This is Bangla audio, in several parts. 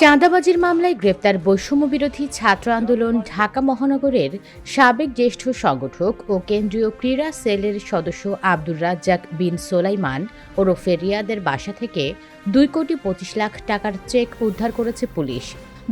চাঁদাবাজির মামলায় গ্রেপ্তার বৈষম্য বিরোধী ছাত্র আন্দোলন ঢাকা মহানগরের সাবেক জ্যেষ্ঠ সংগঠক ও কেন্দ্রীয় ক্রীড়া সেলের সদস্য আব্দুর রাজ্জাক বিন সোলাইমান ওরফে রিয়াদের বাসা থেকে দুই কোটি পঁচিশ লাখ টাকার চেক উদ্ধার করেছে পুলিশ।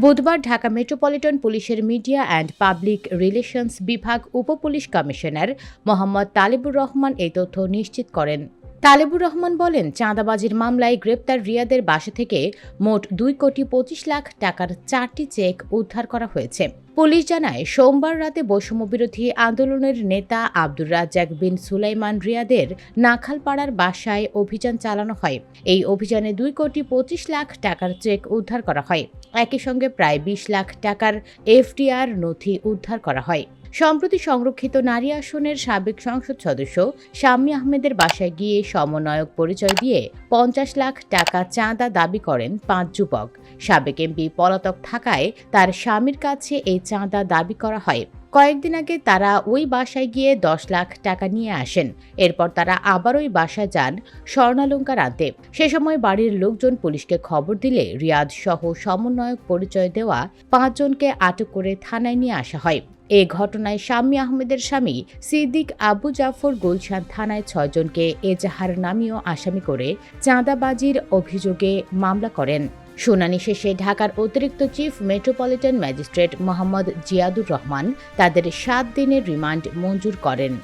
বুধবার ঢাকা মেট্রোপলিটন পুলিশের মিডিয়া অ্যান্ড পাবলিক রিলেশনস বিভাগ উপপুলিশ কমিশনার মোহাম্মদ তালিবুর রহমান এই তথ্য নিশ্চিত করেন। তালেবুর রহমান বলেন, চাঁদাবাজির মামলায় গ্রেপ্তার রিয়াদের বাসা থেকে মোট দুই কোটি পঁচিশ লাখ টাকার চারটি চেক উদ্ধার করা হয়েছে। পুলিশ জানায়, সোমবার রাতে বৈষম্য বিরোধী আন্দোলনের নেতা আব্দুর রাজ্জাক বিন সুলাইমান রিয়াদের নাখালপাড়ার বাসায় অভিযান চালানো হয়। এই অভিযানে দুই কোটি পঁচিশ লাখ টাকার চেক উদ্ধার করা হয়। একই সঙ্গে প্রায় বিশ লাখ টাকার এফডিআর নথি উদ্ধার করা হয়। সম্প্রতি সংরক্ষিত নারী আসনের সাবেক সংসদ সদস্য শাম্মী আহমেদের বাসায় গিয়ে সমন্বয়ক পরিচয় দিয়ে পঞ্চাশ লাখ টাকা চাঁদা দাবি করেন পাঁচ যুবক। সাবেক এমপি পলাতক থাকায় তার স্বামীর কাছে এই চাঁদা দাবি করা হয়। কয়েকদিন আগে তারা ওই বাসায় গিয়ে দশ লাখ টাকা নিয়ে আসেন। এরপর তারা আবার ওই বাসায় যান স্বর্ণালঙ্কার আনতে। সে সময় বাড়ির লোকজন পুলিশকে খবর দিলে রিয়াদ সহ সমন্বয়ক পরিচয় দেওয়া পাঁচজনকে আটক করে থানায় নিয়ে আসা হয়। এ ঘটনায় শাম্মী আহমেদের স্বামী সিদ্দিক আবু জাফর গুলশান থানায় ছয়জনকে এজাহার নামীয় আসামি করে চাঁদাবাজির অভিযোগে মামলা করেন। শুনানি শেষে ঢাকার অতিরিক্ত chief metropolitan magistrate Mohammad Ziadur Rahman তাদের সাত দিনের রিমান্ড মঞ্জুর করেন।